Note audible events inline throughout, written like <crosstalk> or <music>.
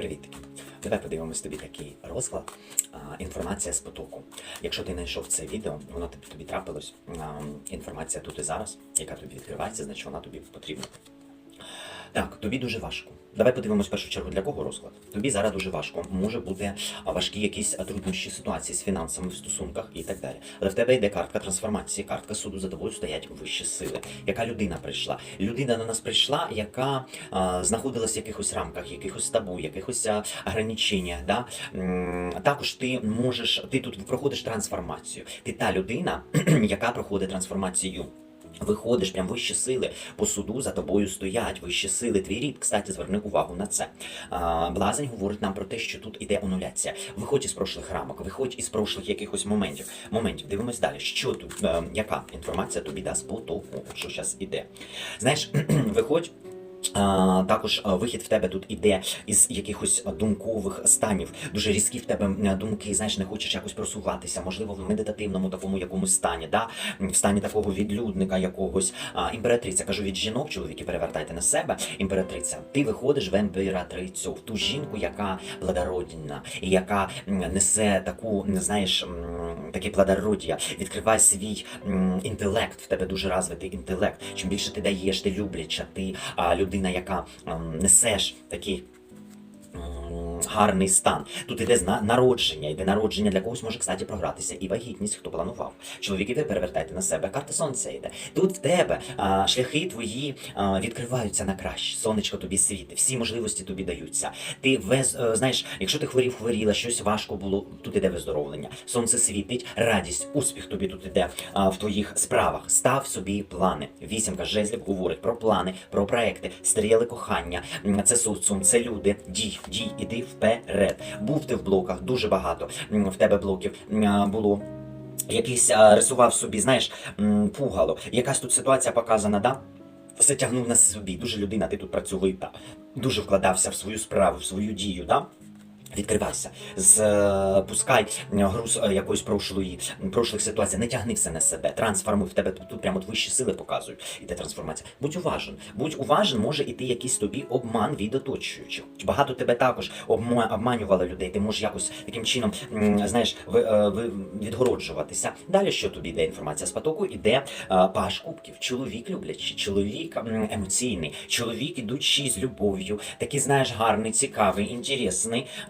Привіт. Давай подивимось тобі такий розклад. Інформація з потоку. Якщо ти знайшов це відео, воно тобі, тобі трапилось. Інформація тут і зараз, яка тобі відкривається, значить вона тобі потрібна. Так, тобі дуже важко. Давай подивимось першу чергу для кого розклад. Тобі зараз дуже важко. Може бути важкі якісь труднощі ситуації з фінансами в стосунках і так далі. Але в тебе йде картка трансформації, картка суду за тобою стоять вищі сили. Яка людина прийшла? Людина до нас прийшла, яка а, знаходилась в якихось рамках, якихось табу, якихось ограниченнях. Да? Також ти можеш, ти тут проходиш трансформацію. Ти та людина, <clears throat> яка проходить трансформацію. Виходиш прям вищі сили по суду за тобою стоять вищі сили. Твій рід, кстати, зверни увагу на це. Блазень говорить нам про те, що тут іде онуляція. Виходь із прошлих рамок, виходь із прошлих якихось моментів. Моментів, дивимось далі. Що тут, е, яка інформація тобі дасть по тому, що зараз іде? Знаєш, <clears throat> виходь. Також вихід в тебе тут іде із якихось думкових станів, дуже різкі в тебе думки, знаєш, не хочеш якось просуватися, можливо, в медитативному такому якомусь стані, да? В стані такого відлюдника якогось. Імператриця, кажу від жінок, чоловіки, перевертайте на себе. Імператриця, ти виходиш в імператрицю, в ту жінку, яка плодородна, і яка несе таку, знаєш, м, таке відкривай свій інтелект, в тебе дуже розвитий інтелект. Чим більше ти даєш, ти любляча, ти людина, яка несеш такий. Гарний стан. Тут іде народження, іде народження для когось може, кстати, програтися і вагітність, хто планував. Чоловіки, ви перевертайте на себе. Карта сонця йде. Тут в тебе а, шляхи твої а, відкриваються на краще. Сонечко тобі світить, всі можливості тобі даються. Ти вез, е, знаєш, якщо ти хворів, хворіла, щось важко було, тут іде виздоровлення. Сонце світить, радість, успіх тобі тут іде а, в твоїх справах. Став собі плани. Вісімка жезлів говорить про плани, про проекти, стріли кохання. Це соціум, це люди. Дій, дій, іди вперед. Був ти в блоках, дуже багато в тебе блоків було. Якийсь рисував собі, знаєш, пугало. Якась тут ситуація показана, да? Все тягнув на собі. Дуже людина, ти тут працьовита. Дуже вкладався в свою справу, в свою дію, да? Відкривайся, спускай груз е, якоїсь прошлої, прошлих ситуацій, не тягни все на себе, трансформуй в тебе тут, прямо от вищі сили показують. Іде трансформація. Будь уважен, будь уважен, може іти якийсь тобі обман від оточуючих. Багато тебе також обма- обманювали людей. Ти можеш якось таким чином, знаєш, е, відгороджуватися. Далі що тобі йде інформація з потоку? Іде е, паш кубків. Чоловік люблячий, чоловік емоційний, чоловік ідучий з любов'ю, такий, знаєш, гарний, цікавий, інтересний.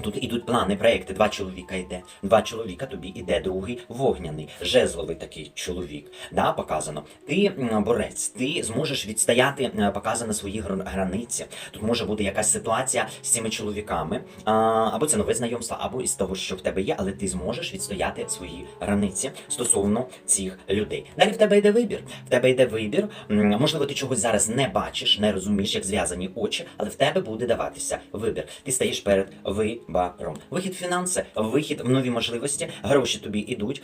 Тут ідуть плани, проекти. Два чоловіка йде. Два чоловіка тобі іде, другий вогняний, жезловий такий чоловік. Да, показано. Ти борець, ти зможеш відстояти, е, показано свої гр- границі. Тут може бути якась ситуація з цими чоловіками, або це нове знайомство, або із того, що в тебе є, але ти зможеш відстояти свої границі стосовно цих людей. Далі в тебе йде вибір. В тебе йде вибір. Можливо, ти чогось зараз не бачиш, не розумієш, як зв'язані очі, але в тебе буде даватися вибір. Ти стаєш перед вибором. Вихід фінанси, вихід в нові можливості, гроші тобі йдуть.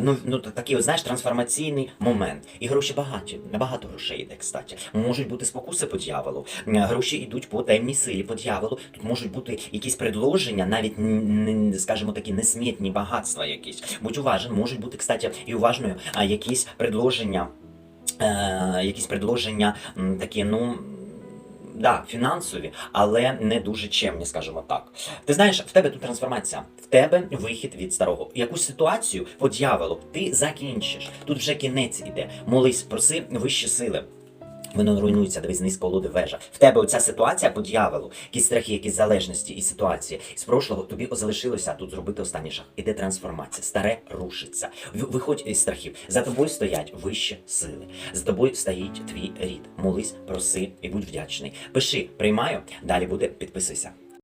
Ну, ну такий, знаєш, трансформаційний момент. І гроші багаті, багато грошей йде, кстати. Можуть бути спокуси по дьяволу. Гроші йдуть по темній силі, по дьяволу. Тут можуть бути якісь предложення, навіть скажімо такі несмітні багатства якісь. Будь уважен, можуть бути, кстати, і уважною, якісь предложення. Е, якісь предложення такі, ну. Да, фінансові, але не дуже чемні, скажімо так. Ти знаєш, в тебе тут трансформація, в тебе вихід від старого. Якусь ситуацію по дьяволу ти закінчиш. Тут вже кінець іде. Молись, проси вищі сили. Воно руйнується, дивись, низько колоди вежа. В тебе оця ситуація по дьяволу, якісь страхи, якісь залежності і ситуації. З прошлого тобі залишилося тут зробити останній шаг. Іде трансформація, старе рушиться. Виходь із страхів. За тобою стоять вищі сили. За тобою стоїть твій рід. Молись, проси і будь вдячний. Пиши, приймаю. Далі буде підписуйся.